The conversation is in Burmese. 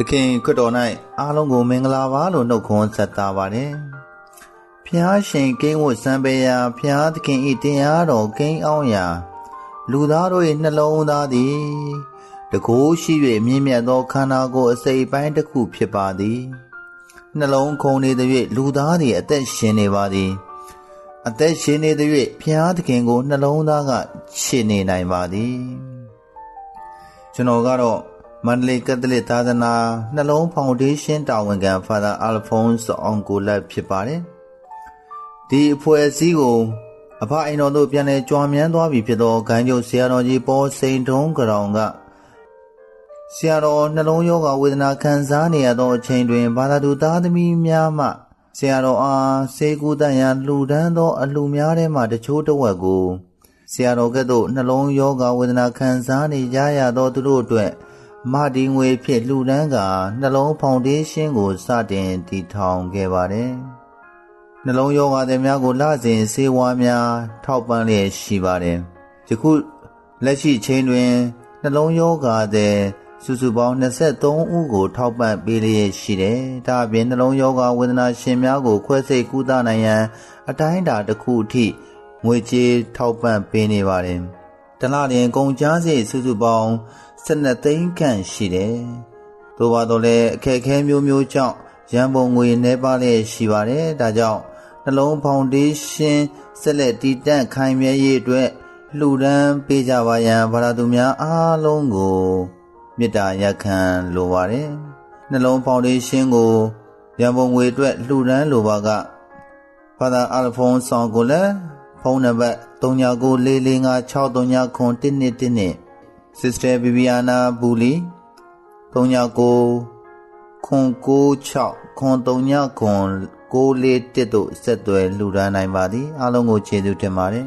သခင်ခရစ်တော်၌အားလုံးကိုမင်္ဂလာပါလို့နှုတ်ခွန်းဆက်တာပါတယ်။ဖျားရှင်ကိန်းဝတ်စံပေရာဖျားသခင်ဤတရားတော်ကိန်းအောင်ရာလူသားတို့၏နှလုံးသားသည်တကိုးရှိ၍မြင့်မြတ်သောခန္ဓာကိုယ်အစိပ်ပိုင်းတစ်ခုဖြစ်ပါသည်။နှလုံးခုန်နေသည်၍လူသားသည်အသက်ရှင်နေပါသည်။အသက်ရှင်နေသည်၍ဖျားသခင်ကိုနှလုံးသားကရှင်းနေနိုင်ပါသည်။ကျွန်တော်ကတော့ မန္တလေးကက်သလစ်သာသနာနှလုံးဖောင်ဒေးရှင်းတာဝန်ခံဖာသာအာလဖုန်းစ်အောင်ကိုလက်ဖြစ်ပါတယ်။ဒီအဖွဲ့အစည်းကိုအဖအိမ်တော်တို့ပြန်လည်ကြွားမြန်းသွားပြီဖြစ်သောဂိုင်းကျုပ်ဆရာတော်ကြီးပေါ်စိန်ထုံးကရောင်ကဆရာတော်နှလုံးရောဂါဝေဒနာခံစားနေရသောအချိန်တွင်ဘာသာသူသားသမီးများမှဆရာတော်အားစေကူတန်ရန်လှူဒန်းသောအလှူများထဲမှတချို့တစ်ဝက်ကိုဆရာတော်ကဲ့သို့နှလုံးရောဂါဝေဒနာခံစားနေကြရသောသူတို့အတွက် မဒီငွေဖြင့်လှူဒန်းကာနှလုံးဖောင်ဒေးရှင်းကိုစတင်တည်ထောင်ခဲ့ပါတယ်။နှလုံးရောဂါတွေများကိုလစဉ်ဆေးဝါးများ ထောက်ပံ့လျက်ရှိပါတယ်။ယခုလက်ရှိချိန်တွင်နှလုံးရောဂါတွေစုစုပေါင်း23ဦးကို ထောက်ပံ့ပေးလျက်ရှိတယ်။ဒါအပြင်နှလုံးရောဂါဝေဒနာရှင်များကို ခွဲစိတ်ကုသနိုင်ရန် အတိုင်းအတာတစ်ခုအထိငွေကြေးထောက်ပံ့ပေးနေပါတယ်။တလလျင်ကုန်ကျစရိတ်စုစုပေါင်း 12သိန်းခန့်ရှိတယ်။သို့ပါတော့လည်းအခက်အခဲမျိုးမျိုးကြောင့်ရန်ပုံငွေနှဲပါလျက်ရှိပါတယ်။ဒါကြောင့်နှလုံးဖောင်ဒေးရှင်းဆက်လက်တည်တံ့ခိုင်မြဲရေးအတွက်လှူဒန်းပေးကြပါရန်ဗလာသူများအားလုံးကိုမေတ္တာရက်ခံလိုပါတယ်။နှလုံးဖောင်ဒေးရှင်းကိုရန်ပုံငွေအတွက်လှူဒန်းလိုပါကဖာသာအာလဖုန်းဆောင်ကိုလည်းဖုန်းနံပါတ်3994563911 Sister Bibiana Bully 39ခွန်96ခွန်39ခွန်641တို့ဆက်သွယ်လှူဒါန်းနိုင်ပါသည်အားလုံးကိုကျေးဇူးတင်ပါတယ်